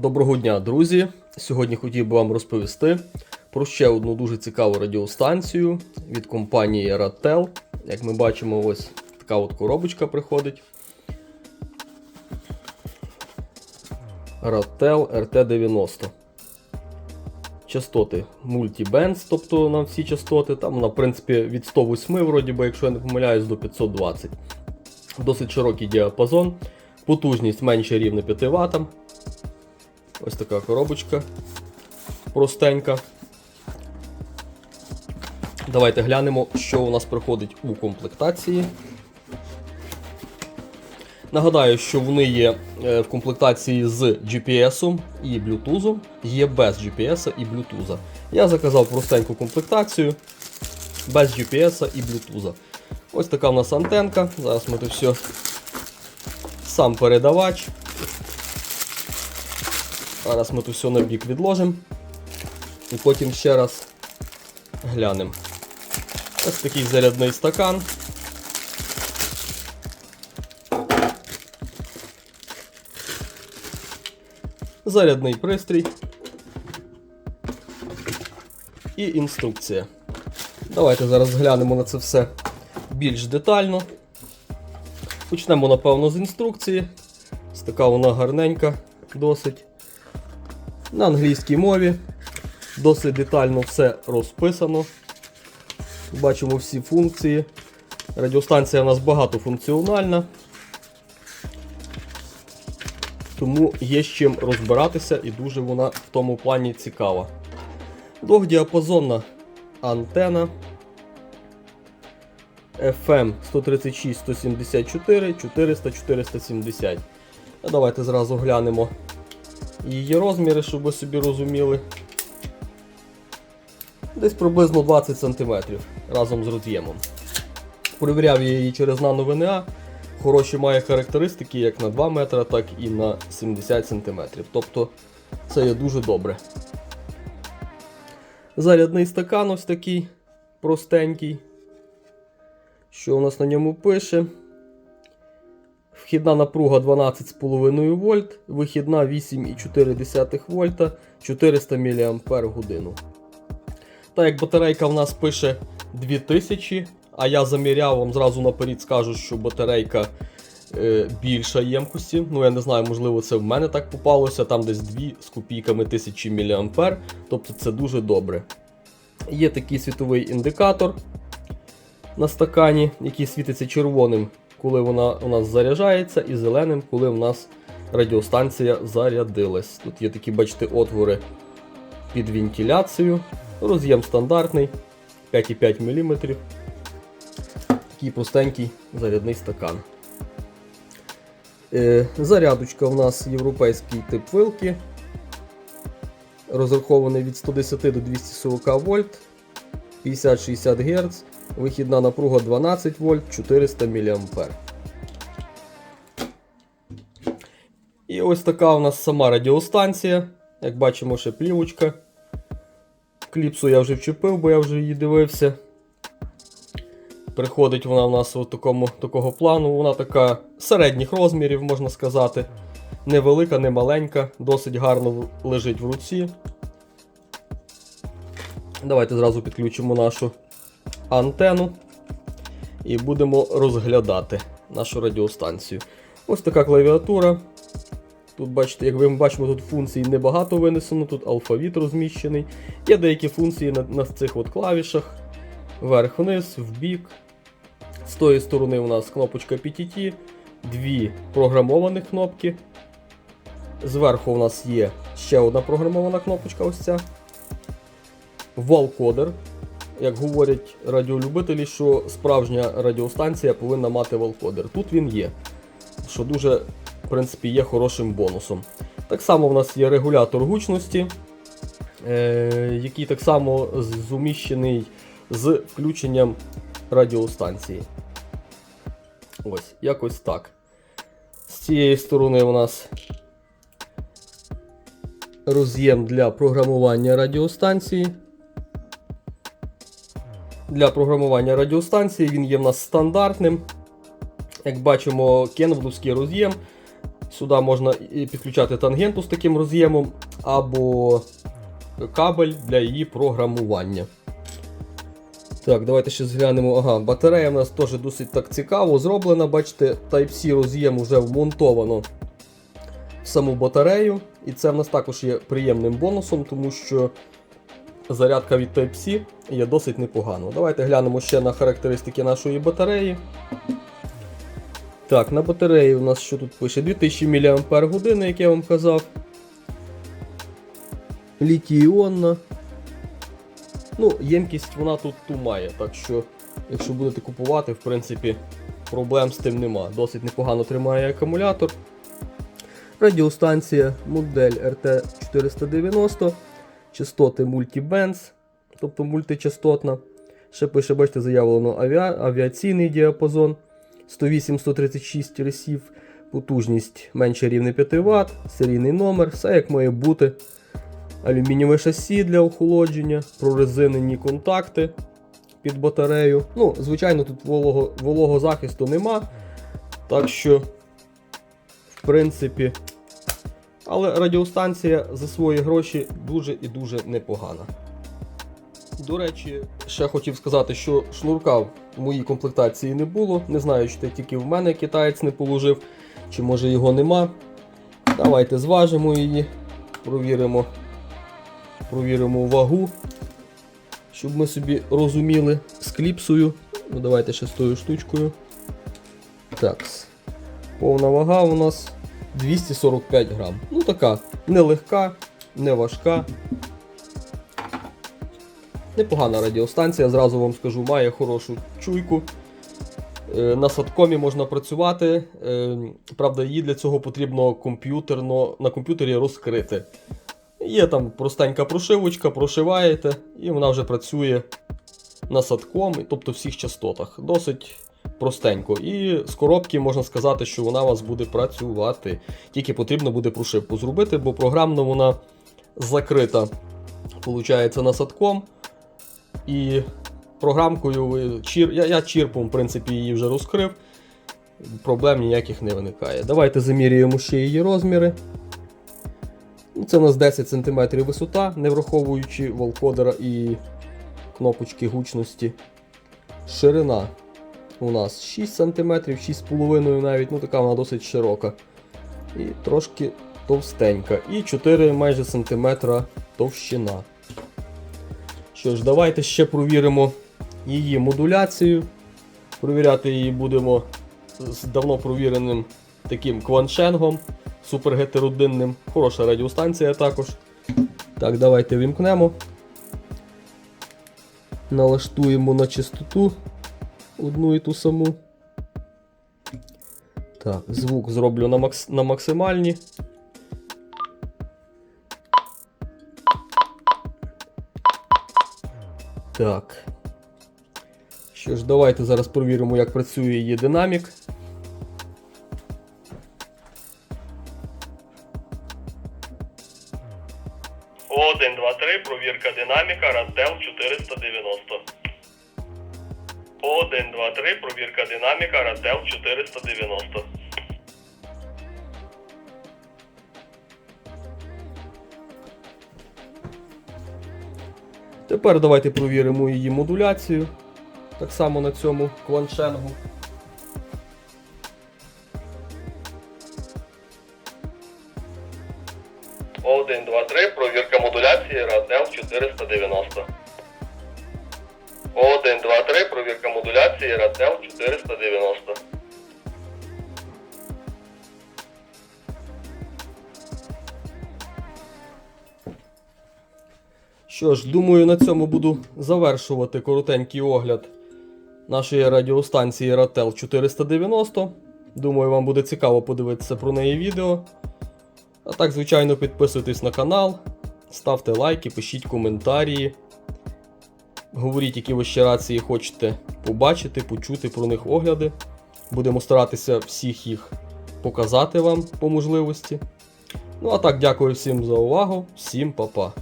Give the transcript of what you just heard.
Доброго дня, друзі! Сьогодні хотів би вам розповісти про ще одну дуже цікаву радіостанцію від компанії Ratel. Як ми бачимо, ось така от коробочка приходить. Ratel RT90. Частоти Multibands, тобто на всі частоти. Там в принципі, від 108, вроді би, якщо я не помиляюсь, до 520. Досить широкий діапазон. Потужність менше рівня 5 Вт. Ось така коробочка простенька. Давайте глянемо, що у нас приходить у комплектації. Нагадаю, що вони є е, в комплектації з GPS і Bluetooth, є без GPS і Bluetooth. Я заказав простеньку комплектацію без GPS і Bluetooth. Ось така в нас антенка. Зараз ми тут все. Сам передавач. Зараз ми тут все на бік відложимо. І потім ще раз глянемо. Ось такий зарядний стакан. Зарядний пристрій. І інструкція. Давайте зараз глянемо на це все більш детально. Почнемо, напевно, з інструкції. Ось така вона гарненька, досить. На англійській мові. Досить детально все розписано. Бачимо всі функції. Радіостанція у нас багатофункціональна. Тому є з чим розбиратися і дуже вона в тому плані цікава. Двохдіапазонна антена. FM 136 174 400 470. Давайте зразу глянемо її розміри, щоб ви собі розуміли. Десь приблизно 20 см разом з роз'ємом. Провіряв я її через нано ВНА. Хороші має характеристики як на 2 метра, так і на 70 см. Тобто це є дуже добре. Зарядний стакан ось такий простенький. Що у нас на ньому пише? Вхідна напруга 12,5 вольт, вихідна 8,4 вольта 400 мАч. Так як батарейка в нас пише 2000, а я заміряв вам зразу наперед скажу, що батарейка е, більша ємкості. Ну, я не знаю, можливо, це в мене так попалося, там десь 2 з копійками 1000 мА. Тобто це дуже добре. Є такий світовий індикатор на стакані, який світиться червоним, коли вона у нас заряджається, і зеленим, коли у нас радіостанція зарядилась. Тут є такі, бачите, отвори під вентиляцію. Роз'єм стандартний 5,5 мм. Такий простенький зарядний стакан. Е, зарядочка у нас європейський тип вилки. Розрахований від 110 до 240 вольт, 50-60 Гц, вихідна напруга 12 вольт, 400 мА. І ось така у нас сама радіостанція. Як бачимо, ще плівочка. Кліпсу я вже вчепив, бо я вже її дивився. Приходить вона у нас у такому, такого плану. Вона така середніх розмірів, можна сказати. Невелика, не маленька, досить гарно лежить в руці. Давайте зразу підключимо нашу антенну і будемо розглядати нашу радіостанцію. Ось така клавіатура. Тут, бачите, як ви бачимо, тут функцій небагато винесено, тут алфавіт розміщений. Є деякі функції на, на цих от клавішах. Вверх-вниз, вбік. З тої сторони у нас кнопочка PTT, дві програмовані кнопки. Зверху у нас є ще одна програмована кнопочка, ось ця. Валкодер. Як говорять радіолюбителі, що справжня радіостанція повинна мати валкодер. Тут він є, що дуже, в принципі, є хорошим бонусом. Так само в нас є регулятор гучності, е, який так само зуміщений з включенням радіостанції. Ось, якось так. З цієї сторони у нас роз'єм для програмування радіостанції. Для програмування радіостанції він є в нас стандартним. Як бачимо, кенвудовський роз'єм Сюди можна підключати тангенту з таким роз'ємом, або кабель для її програмування. Так, давайте ще зглянемо. Ага, батарея в нас теж досить так цікаво зроблена. Бачите, Type-C роз'єм вже вмонтовано в саму батарею. І це в нас також є приємним бонусом, тому що зарядка від Type-C є досить непогано. Давайте глянемо ще на характеристики нашої батареї. Так, на батареї у нас що тут пише? 2000 мАч, як я вам казав. Літій-іонна. Ну, ємкість вона тут ту має, так що, якщо будете купувати, в принципі, проблем з тим нема. Досить непогано тримає акумулятор. Радіостанція модель RT490, частоти мультібенз, тобто мультичастотна. Ще пише, бачите, заявлено авіа... авіаційний діапазон 108-136 ресів, потужність менше рівня 5 Вт, серійний номер, все як має бути. Алюмінієве шасі для охолодження, прорезинені контакти під батарею. Ну, звичайно, тут волого, вологозахисту нема. Так що, в принципі, але радіостанція за свої гроші дуже і дуже непогана. До речі, ще хотів сказати, що шнурка в моїй комплектації не було. Не знаю, чи це тільки в мене китаєць не положив, чи може його нема. Давайте зважимо її, провіримо, провіримо вагу, щоб ми собі розуміли з кліпсою. Ну, давайте ще з тою штучкою. Так. Повна вага у нас 245 грам. Ну така нелегка, не важка. Непогана радіостанція, зразу вам скажу, має хорошу чуйку. Е, На садкомі можна працювати. Е, Правда, її для цього потрібно комп'ютерно, на комп'ютері розкрити. Є там простенька прошивочка, прошиваєте, і вона вже працює на садком, тобто всіх частотах. Досить простенько. І з коробки можна сказати, що вона у вас буде працювати. Тільки потрібно буде прошивку зробити, бо програмно вона закрита, виходить, насадком. І програмкою чір... я, я чірпом, в принципі, її вже розкрив. Проблем ніяких не виникає. Давайте замірюємо ще її розміри. Ну, Це у нас 10 см висота, не враховуючи волкодера і кнопочки гучності. Ширина у нас 6 см, 6,5 навіть, ну така вона досить широка. І трошки товстенька. І 4 майже сантиметра товщина. Що ж, давайте ще провіримо її модуляцію. Провіряти її будемо з давно провіреним таким кваншенгом, супергетеродинним. Хороша радіостанція також. Так, давайте вімкнемо. Налаштуємо на частоту одну і ту саму. Так, звук зроблю на, макс... на максимальні. Так. Що ж, давайте зараз провіримо, як працює її динамік. 1, 2, 3, провірка динаміка Ratel 490. Тепер давайте провіримо її модуляцію. Так само на цьому кваншенгу. Один, два, три, провірка модуляції Ratel 490. 1, 2, 3, провірка модуляції Ratel 490. Що ж, думаю, на цьому буду завершувати коротенький огляд нашої радіостанції Ratel 490. Думаю, вам буде цікаво подивитися про неї відео. А так, звичайно, підписуйтесь на канал, ставте лайки, пишіть коментарі. Говоріть, які ви ще рації хочете побачити, почути про них огляди. Будемо старатися всіх їх показати вам по можливості. Ну а так, дякую всім за увагу, всім па-па.